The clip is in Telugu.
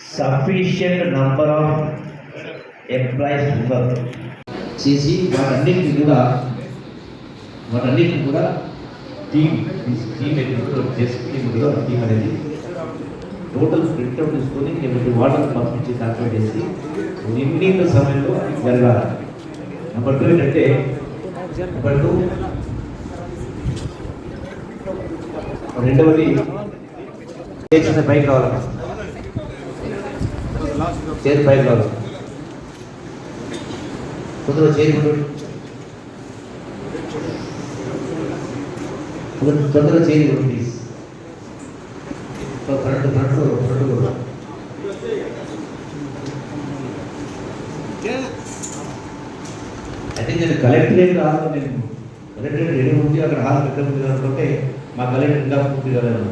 సఫిషియంట్ నంబర్ ఆఫ్ ఎంప్లాయీస్ ఉండదు చేసి వాటన్నిటిని కూడా వాటన్నిటిని కూడా టీమ్ టీమ్ చేసి టీమ్ కూడా టీమ్ అనేది టోటల్ ప్రింట్అవుట్ తీసుకొని నేను వాటర్ పంపించి దాంట్లో చేసి నిర్ణీత సమయంలో జరగాలి. నెంబర్ టూ ఏంటంటే నెంబర్ టూ రెండవది చేసిన పైకి కావాలి చేతి పైకి రావాలి కుదురు చేయకుండా తొందరగా చేయదు ప్లీజ్ ఫ్రంట్ ఫ్రంట్ ఫ్రంట్ కూడా. అయితే నేను కలెక్టరేట్ హాల్ నేను కలెక్టరేట్ రెడీ ఉంది అక్కడ హాల్ పెద్ద ఉంది అనుకుంటే మా కలెక్టర్ ఇంకా పూర్తి కాలేదు